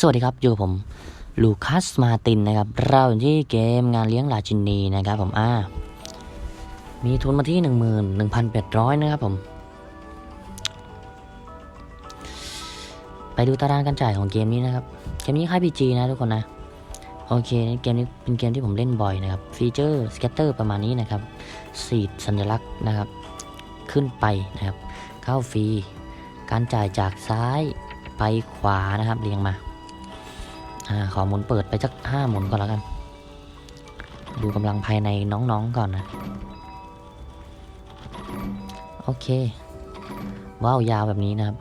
สวัสดีครับ อยู่กับผมลูคัสมาตินนะครับ เราอยู่ที่เกมงานเลี้ยงลาจินีนะครับผมอ่ามีทุนมาที่ 11,800 นะครับผม ไปดูตารางการจ่ายของเกมนี้นะครับ เกมนี้ค่าย PG นะทุกคนนะ โอเค เกมนี้เป็นเกมที่ผมเล่นบ่อยนะครับ ฟีเจอร์สเกตเตอร์ประมาณนี้นะครับสีดสัญลักษณ์นะครับ ขึ้นไปนะครับ เข้าฟรี การจ่ายจากซ้ายไปขวานะครับเรียงมา อ่าขอหมุนเปิดไปสักห้าหมุนก่อนแล้วกัน ดูกำลังภายในน้องๆก่อนนะ โอเค ว้าวยาวแบบนี้นะครับ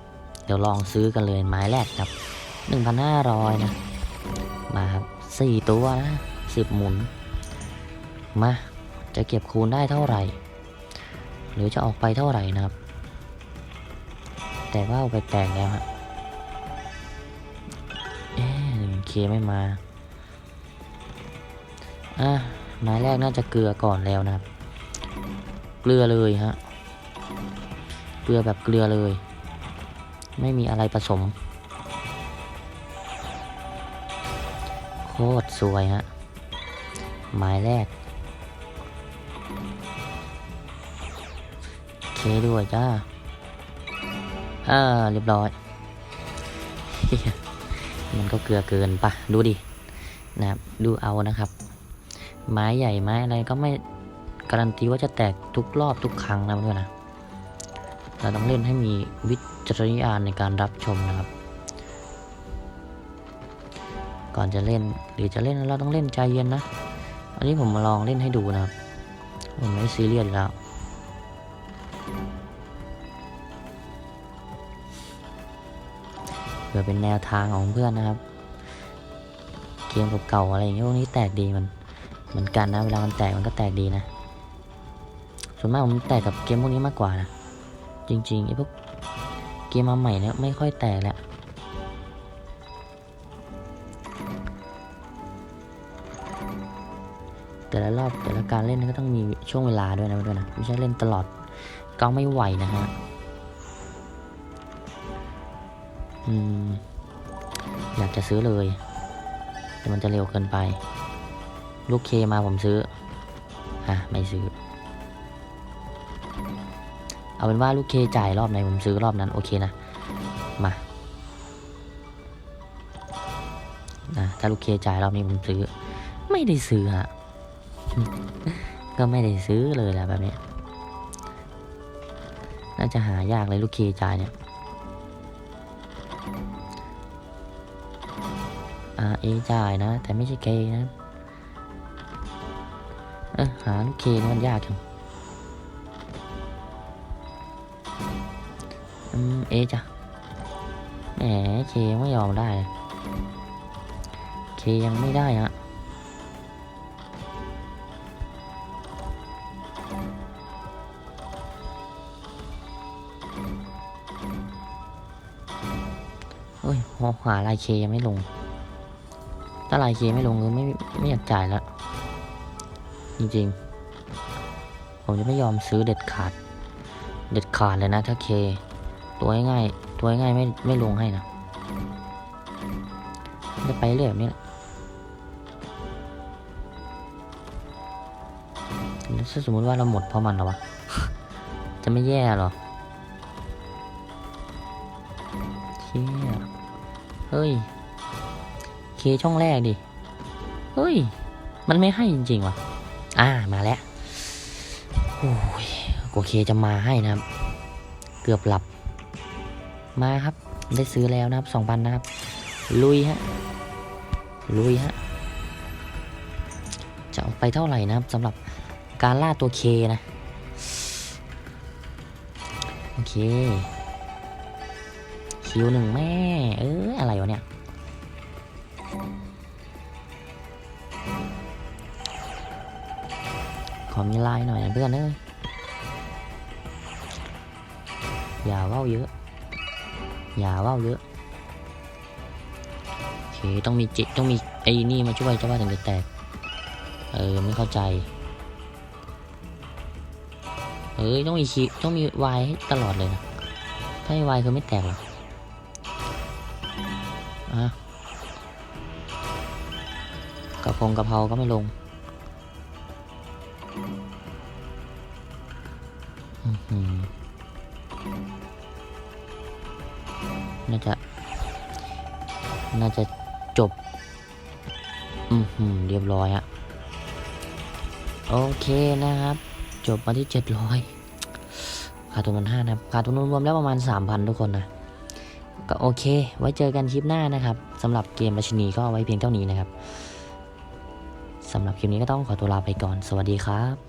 เดี๋ยวลองซื้อกันเลยไม้แรกครับ1,500นะ มาครับสี่ตัวนะสิบหมุน มา จะเก็บคูณได้เท่าไหร่ หรือจะออกไปเท่าไหร่นะครับ แต่ว่าไปแตกแล้วฮะ ไม่มา อะไม้แรกน่าจะเกลือก่อนแล้วนะครับ เกลือเลยฮะ เกลือแบบเกลือเลย ไม่มีอะไรผสม โคตรสวยฮะ ไม้แรก เคด้วยจ้า อ่า เรียบร้อย มันก็เกลือเกินปะดูดินะครับดูเอานะครับ ไม้ใหญ่ไม้อะไรก็ไม่การันตีว่าจะแตกทุกรอบทุกครั้งนะเพื่อนนะเราต้องเล่นให้มีวิจารณญาณในการรับชมนะครับ ก่อนจะเล่นหรือจะเล่นเราต้องเล่นใจเย็นนะ อันนี้ผมมาลองเล่นให้ดูนะครับผมไม่ซีเรียสแล้ว เพื่อเป็นแนวทางของเพื่อนนะครับ เกมเก่าๆอะไรอย่างเงี้ยพวกนี้แตกดีมันเหมือนกันนะเวลามันแตกมันก็แตกดีนะ ส่วนมากผมแตกกับเกมพวกนี้มากกว่านะจริงๆไอ้พวกเกมมาใหม่เนี่ยไม่ค่อยแตกแหละแต่ละรอบแต่ละการเล่นก็ต้องมีช่วงเวลาด้วยนะด้วยนะไม่ใช่เล่นตลอดก็ไม่ไหวนะฮะ อืม อยากจะซื้อเลย แต่มันจะเร็วเกินไป ลูกเคมาผมซื้อ อะ ไม่ซื้อ เอาเป็นว่าลูกเคจ่ายรอบไหนผมซื้อรอบนั้น โอเคนะ มานะถ้าลูกเคจ่ายรอบนี้ผมซื้อ ไม่ได้ซื้อฮะ ก็ไม่ได้ซื้อเลยแหละแบบนี้ น่าจะหายากเลยลูกเคจ่ายเนี่ย R A จ่ายนะ แต่ไม่ใช่ K นะเออหาลูก K นี่มันยากจังอืม A จ้ะแหม K ยังไม่ยอมได้เลย K ยังไม่ได้ฮะเฮ้ยหาลาย K ยังไม่ลง ถ้าลายเคไม่ลงก็ไม่ไม่อยากจ่ายแล้วจริงๆ ผมจะไม่ยอมซื้อเด็ดขาด เด็ดขาดเลยนะถ้าเค ตัวง่ายๆตัวง่ายๆไม่ไม่ลงให้นะจะไปเรื่อยแบบนี้แหละถ้าสมมติว่าเราหมดเพราะมันหรอวะ จะไม่แย่หรอเชี่ยเฮ้ย เคช่องแรกดิ เฮ้ย มันไม่ให้จริงๆว่ะ อ่ามาแล้วโอ้ยกว่าเคจะมาให้นะครับ เกือบหลับ มาครับ ได้ซื้อแล้วนะครับสองพันนะครับ ลุยฮะ ลุยฮะ จะเอาไปเท่าไหร่นะครับสำหรับการล่าตัวเคนะ โอเค คิวหนึ่งแม่ เอออะไรวะเนี่ย ขอมีลน์หน่อยนะเพื่อนเอ้ยอย่าเว้าเยอะ อย่าเว้าเยอะโอเคต้องมีจิตต้องมีไอ้นี่มาช่วยจะว่าถึงจะแตก เออไม่เข้าใจ เอ้ยต้องมีคีต้องมีวายให้ตลอดเลยนะ ถ้าไม่วายคือไม่แตกหรอกอะ ระพงกระเพราก็ไม่ลงน่าจะ น่าจะจบ อือหือเรียบร้อยอะโอเคนะครับ จบมาที่เจ็ดร้อยขาดทุนมันห้านะครับ ขาดทุนรวมแล้วประมาณสามพันทุกคนนะ ก็โอเค ไว้เจอกันคลิปหน้านะครับสำหรับเกมราชินีก็ไว้เพียงเท่านี้นะครับ สำหรับคลิปนี้ก็ต้องขอตัวลาไปก่อน สวัสดีครับ